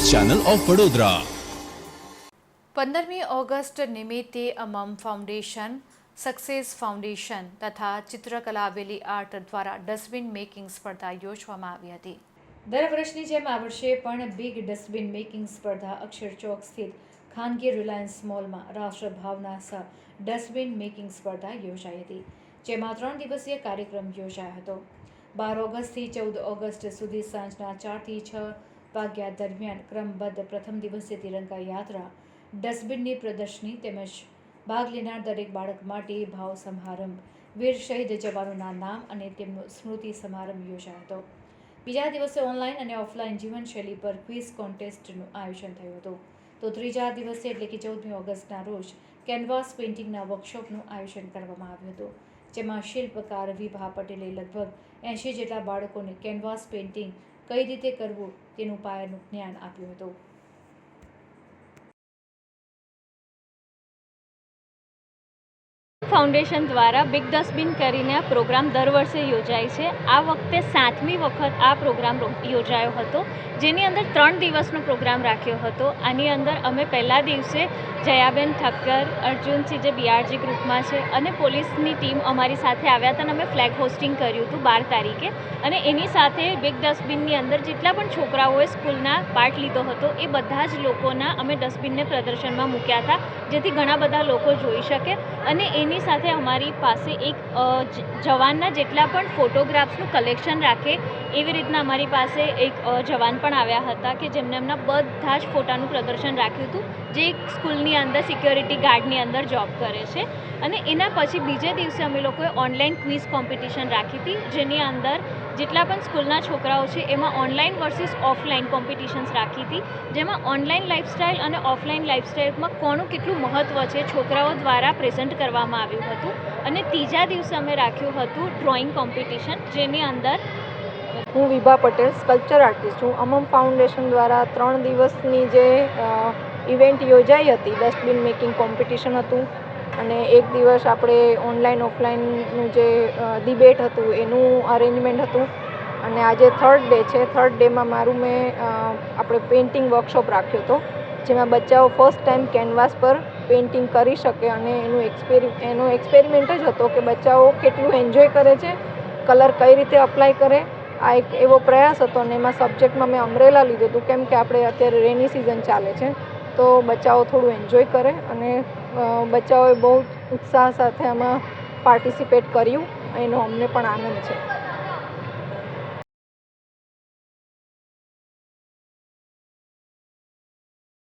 Channel of Vadodara. પંદરમી August નિમિત્તે અમમ foundation success foundation તથા ચિત્રકલા વેલી આર્ટ દ્વારા ડસ્ટબિન મેકિંગ સ્પર્ધા યોજવામાં આવી હતી. દર વર્ષની જેમ આ વર્ષે પણ બિગ ડસ્ટબિન મેકિંગ સ્પર્ધા અક્ષર ચોક સ્થિત ખાનગી રિલાયન્સ મોલમાં રાષ્ટ્રભાવના સહ ડસ્ટબિન મેકિંગ સ્પર્ધા યોજાઈ હતી જેમાં ત્રણ દિવસીય કાર્યક્રમ યોજાયો હતો. બાર ઓગસ્ટથી ચૌદ ઓગસ્ટ સુધી સાંજના ચારથી છ વાગ્યા દરમિયાન ક્રમબદ્ધ પ્રથમ દિવસે તિરંગા યાત્રા, ડસ્ટબિનની પ્રદર્શની તેમજ ભાગ લેનાર દરેક બાળક માટે ભાવ સમારંભ, વીર શહીદ જવાનોના નામ અને તેમનો સ્મૃતિ સમારંભ યોજાયો હતો. બીજા દિવસે ઓનલાઈન અને ઓફલાઈન જીવનશૈલી પર ક્વિઝ કોન્ટેસ્ટનું આયોજન થયું હતું. તો ત્રીજા દિવસે એટલે કે ચૌદમી ઓગસ્ટના રોજ કેનવાસ પેઇન્ટિંગના વર્કશોપનું આયોજન કરવામાં આવ્યું હતું, જેમાં શિલ્પકાર વિભા પટેલે લગભગ એંશી જેટલા બાળકોને કેનવાસ પેઇન્ટિંગ કઈ રીતે કરવું તેનું પાયાનું જ્ઞાન આપ્યું હતું. ફાઉન્ડેશન દ્વારા બિગ ડસ્ટબિન કરીને આ પ્રોગ્રામ દર વર્ષે યોજાય છે. આ વખતે સાતમી વખત આ પ્રોગ્રામ યોજાયો હતો. જેની અંદર ત્રણ દિવસનો પ્રોગ્રામ રાખ્યો હતો. આની અંદર અમે પહેલા દિવસે જયાબેન ઠક્કર અર્જુનસિંહ જે બીઆરજી ગ્રુપમાં છે અને પોલીસની ટીમ અમારી સાથે આવ્યા હતા અને અમે ફ્લેગ હોસ્ટિંગ કર્યું હતું બાર તારીખે. અને એની સાથે બિગ ડસ્ટબિનની અંદર જેટલા પણ છોકરાઓએ સ્કૂલના પાર્ટ લીધો હતો, એ બધા જ લોકોના અમે ડસ્ટબિનને પ્રદર્શનમાં મૂક્યા હતા, જેથી ઘણા બધા લોકો જોઈ શકે. અને એની સાથે અમારી પાસે એક જવાનના જેટલા પણ ફોટોગ્રાફ્સનું કલેક્શન રાખે, એવી રીતના અમારી પાસે એક જવાન પણ આવ્યા હતા કે જેમને એમના બધા જ ફોટાનું પ્રદર્શન રાખ્યું હતું, જે એક સ્કૂલની અંદર, સિક્યોરિટી ગાર્ડની અંદર જોબ કરે છે. અને એના પછી બીજે દિવસે અમે લોકોએ ઓનલાઈન ક્વિઝ કોમ્પિટિશન રાખી હતી, જેની અંદર જેટલા પણ સ્કૂલના છોકરાઓ છે, એમાં ઓનલાઈન વર્સિસ ઓફલાઈન કોમ્પિટિશન્સ રાખી હતી, જેમાં ઓનલાઈન લાઇફસ્ટાઈલ અને ઓફલાઈન લાઇફસ્ટાઈલમાં કોનું કેટલું મહત્ત્વ છે, છોકરાઓ દ્વારા પ્રેઝન્ટ કરવામાં આવ્યું હતું અને ત્રીજા દિવસે અમે રાખ્યું હતું ડ્રોઈંગ કોમ્પિટિશન જેની અંદર હું વિભા પટેલ સ્કલ્પચર આર્ટિસ્ટ છું. અમમ ફાઉન્ડેશન દ્વારા ત્રણ દિવસની જે ઇવેન્ટ યોજાઈ હતી ડસ્ટબિન મેકિંગ કોમ્પિટિશન હતું. અને એક દિવસ આપણે ઓનલાઈન ઓફલાઈનનું જે ડિબેટ હતું, એનું અરેન્જમેન્ટ હતું. અને આજે થર્ડ ડે છે. થર્ડ ડેમાં મારું મેં આપણે પેઇન્ટિંગ વર્કશોપ રાખ્યો હતો, જેમાં બચ્ચાઓ ફર્સ્ટ ટાઈમ કેનવાસ પર પેઇન્ટિંગ કરી શકે અને એનું એક્સપેરી એનો એક્સપેરિમેન્ટ જ હતો કે બચ્ચાઓ કેટલું એન્જોય કરે છે કલર કઈ રીતે અપ્લાય કરે, આ એક એવો પ્રયાસ હતો અને એમાં સબ્જેક્ટમાં મેં અમરેલા લીધું હતું, કેમ કે આપણે અત્યારે રેની સિઝન ચાલે છે, તો બચ્ચાઓ થોડું એન્જોય કરે અને બચ્ચાઓએ બહુ ઉત્સાહ સાથે આમાં પાર્ટિસિપેટ કર્યું, એનો અમને પણ આનંદ છે.